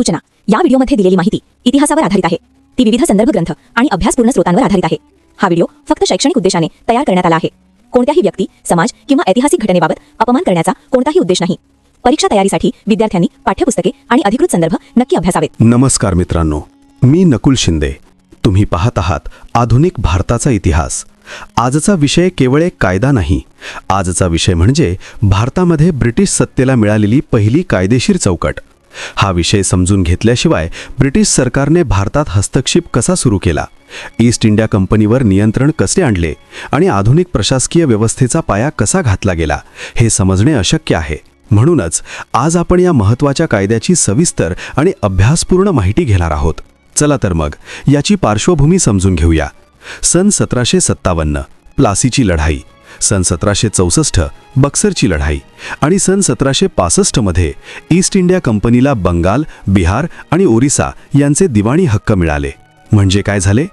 सूचना. या व्हिडिओमध्ये दिलेली माहिती इतिहासावर आधारित आहे. ती विविध संदर्भ ग्रंथ आणि अभ्यासपूर्ण स्रोतांवर आधारित आहे. हा व्हिडिओ फक्त शैक्षणिक उद्देशाने तयार करण्यात आला आहे. कोणत्याही व्यक्ती समाज किंवा ऐतिहासिक घटनेबाबत अपमान करण्याचा कोणताही उद्देश नाही. परीक्षा तयारीसाठी विद्यार्थ्यांनी पाठ्यपुस्तके आणि अधिकृत संदर्भ नक्की अभ्यासावेत. नमस्कार मित्रांनो मी नकुल शिंदे. तुम्ही पाहत आहात आधुनिक भारताचा इतिहास. आजचा विषय केवळ एक कायदा नाही. आजचा विषय म्हणजे भारतामध्ये ब्रिटिश सत्तेला मिळालेली पहिली कायदेशीर चौकट. हा विषय समजून घेतल्याशिवाय ब्रिटिश सरकारने भारतात हस्तक्षेप कसा सुरू केला? ईस्ट इंडिया कंपनीवर नियंत्रण कसे आणले? आणि आधुनिक प्रशासकीय व्यवस्थेचा पाया कसा घातला गेला? हे समजणे अशक्य आहे. म्हणूनच आज आपण या महत्त्वाच्या कायद्याची सविस्तर आणि अभ्यासपूर्ण माहिती घेणार आहोत. चला तर मग याची पार्श्वभूमी समजून घेऊया. सन सतराशे सत्तावन्न प्लासीची लढाई. सन सतराशे चौसष्ट बक्सरची लढाई आणि सन सतराशे पासष्टमध्ये ईस्ट इंडिया कंपनीला बंगाल बिहार आणि ओरिसा यांचे दिवाणी हक्क मिळाले. म्हणजे काय झाले?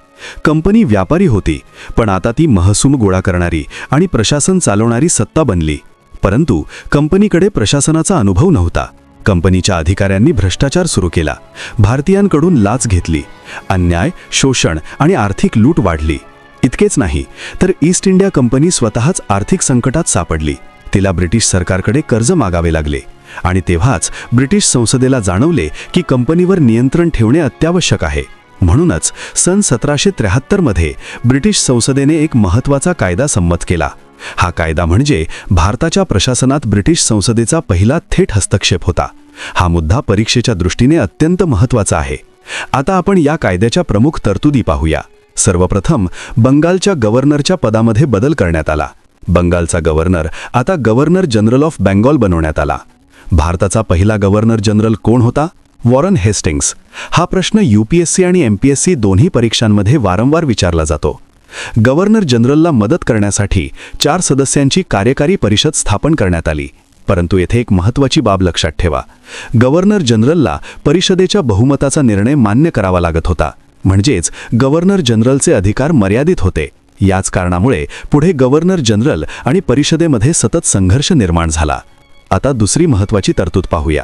कंपनी व्यापारी होती पण आता ती महसूम गोळा करणारी आणि प्रशासन चालवणारी सत्ता बनली. परंतु कंपनीकडे प्रशासनाचा अनुभव नव्हता. कंपनीच्या अधिकाऱ्यांनी भ्रष्टाचार सुरू केला. भारतीयांकडून लाच घेतली. अन्याय शोषण आणि आर्थिक लूट वाढली. इतकेच नाही तर ईस्ट इंडिया कंपनी स्वतःच आर्थिक संकटात सापडली. तिला ब्रिटिश सरकारकडे कर्ज मागावे लागले. आणि तेव्हाच ब्रिटिश संसदेला जाणवले की कंपनीवर नियंत्रण ठेवणे अत्यावश्यक आहे. म्हणूनच सन सतराशे त्र्याहत्तरमध्ये ब्रिटिश संसदेने एक महत्त्वाचा कायदा संमत केला. हा कायदा म्हणजे भारताच्या प्रशासनात ब्रिटिश संसदेचा पहिला थेट हस्तक्षेप होता. हा मुद्दा परीक्षेच्या दृष्टीने अत्यंत महत्त्वाचा आहे. आता आपण या कायद्याच्या प्रमुख तरतुदी पाहूया. सर्वप्रथम बंगालच्या गव्हर्नरच्या पदामध्ये बदल करण्यात आला. बंगालचा गव्हर्नर आता गव्हर्नर जनरल ऑफ बेंगॉल बनवण्यात आला. भारताचा पहिला गव्हर्नर जनरल कोण होता? Warren Hastings. हा प्रश्न यूपीएससी आणि एमपीएससी दोन्ही परीक्षांमध्ये वारंवार विचारला जातो. गव्हर्नर जनरलला मदत करण्यासाठी चार सदस्यांची कार्यकारी परिषद स्थापन करण्यात आली. परंतु येथे एक महत्त्वाची बाब लक्षात ठेवा. गव्हर्नर जनरलला परिषदेच्या बहुमताचा निर्णय मान्य करावा लागत होता. म्हणजेच गव्हर्नर जनरलचे अधिकार मर्यादित होते. याच कारणामुळे पुढे गव्हर्नर जनरल आणि परिषदेमध्ये सतत संघर्ष निर्माण झाला. आता दुसरी महत्त्वाची तरतूद पाहूया.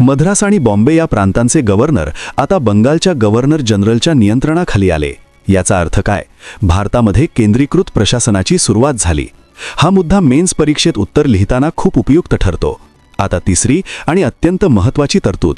मद्रास आणि बॉम्बे या प्रांतांचे गव्हर्नर आता बंगालच्या गव्हर्नर जनरलच्या नियंत्रणाखाली आले. याचा अर्थ काय? भारतामध्ये केंद्रीकृत प्रशासनाची सुरुवात झाली. हा मुद्दा मेन्स परीक्षेत उत्तर लिहिताना खूप उपयुक्त ठरतो. आता तिसरी आणि अत्यंत महत्त्वाची तरतूद.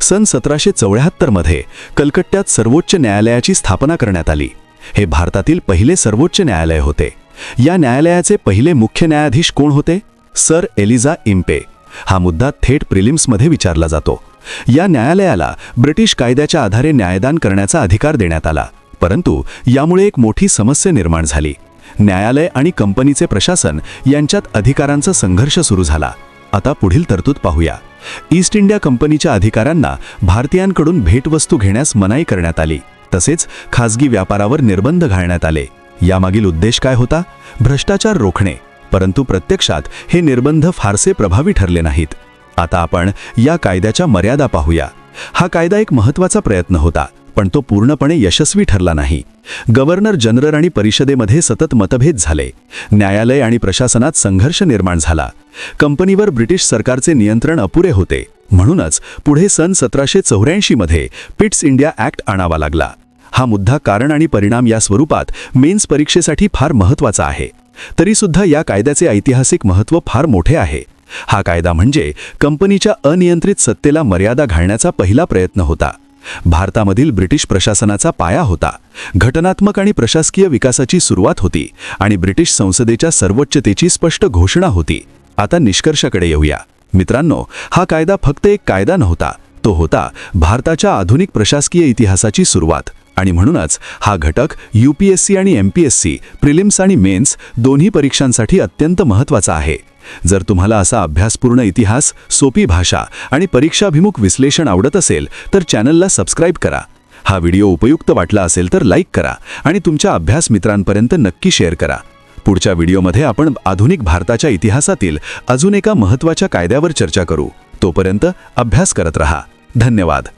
सन सतराशे चौऱ्याहत्तरमध्ये कलकत्त्यात सर्वोच्च न्यायालयाची स्थापना करण्यात आली. हे भारतातील पहिले सर्वोच्च न्यायालय होते. या न्यायालयाचे पहिले मुख्य न्यायाधीश कोण होते? Sir Elijah Impey. हा मुद्दा थेट प्रिलिम्समध्ये विचारला जातो. या न्यायालयाला ब्रिटिश कायद्याच्या आधारे न्यायदान करण्याचा अधिकार देण्यात आला. परंतु यामुळे एक मोठी समस्या निर्माण झाली. न्यायालय आणि कंपनीचे प्रशासन यांच्यात अधिकारांचा संघर्ष सुरू झाला. आता पुढील तरतूद पाहूया. ईस्ट इंडिया कंपनीच्या अधिकाऱ्यांना भारतीयांकडून भेटवस्तू घेण्यास मनाई करण्यात आली. तसेच खासगी व्यापारावर निर्बंध घालण्यात आले. यामागील उद्देश काय होता? भ्रष्टाचार रोखणे. परंतु प्रत्यक्षात हे निर्बंध फारसे प्रभावी ठरले नाहीत. आता आपण या कायद्याच्या मर्यादा पाहूया. हा कायदा एक महत्त्वाचा प्रयत्न होता. पण तो पूर्णपणे यशस्वी ठरला नाही. गव्हर्नर जनरल आणि परिषदेमध्ये सतत मतभेद झाले. न्यायालय आणि प्रशासनात संघर्ष निर्माण झाला. कंपनीवर ब्रिटिश सरकारचे नियंत्रण अपुरे होते. म्हणूनच पुढे सन सतराशे चौऱ्याऐंशीमध्ये पिट्स इंडिया ॲक्ट आणावा लागला. हा मुद्दा कारण आणि परिणाम या स्वरूपात मेन्स परीक्षेसाठी फार महत्त्वाचा आहे. तरीसुद्धा या कायद्याचे ऐतिहासिक महत्त्व फार मोठे आहे. हा कायदा म्हणजे कंपनीच्या अनियंत्रित सत्तेला मर्यादा घालण्याचा पहिला प्रयत्न होता. भारतामधील ब्रिटिश प्रशासनाचा पाया होता. घटनात्मक आणि प्रशासकीय विकासाची सुरुवात होती आणि ब्रिटिश संसदेच्या सर्वोच्चतेची स्पष्ट घोषणा होती. आता निष्कर्षाकडे येऊया. मित्रांनो हा कायदा फक्त एक कायदा नव्हता. तो होता भारताच्या आधुनिक प्रशासकीय इतिहासाची सुरुवात. आणि म्हणूनच हा घटक यू पी एस सी आणि M P S C prelims आणि मेन्स दोन्ही परीक्षांसाठी अत्यंत महत्त्वाचा आहे. जर तुम्हाला असा अभ्यासपूर्ण इतिहास सोपी भाषा आणि परीक्षाभिमुख विश्लेषण आवडत असेल तर चॅनलला सबस्क्राईब करा. हा व्हिडिओ उपयुक्त वाटला असेल तर लाईक करा आणि तुमच्या अभ्यास मित्रांपर्यंत नक्की शेअर करा. पुढच्या व्हिडिओमध्ये आपण आधुनिक भारताच्या इतिहासातील अजून एका महत्त्वाच्या कायद्यावर चर्चा करू. तोपर्यंत अभ्यास करत रहा. धन्यवाद.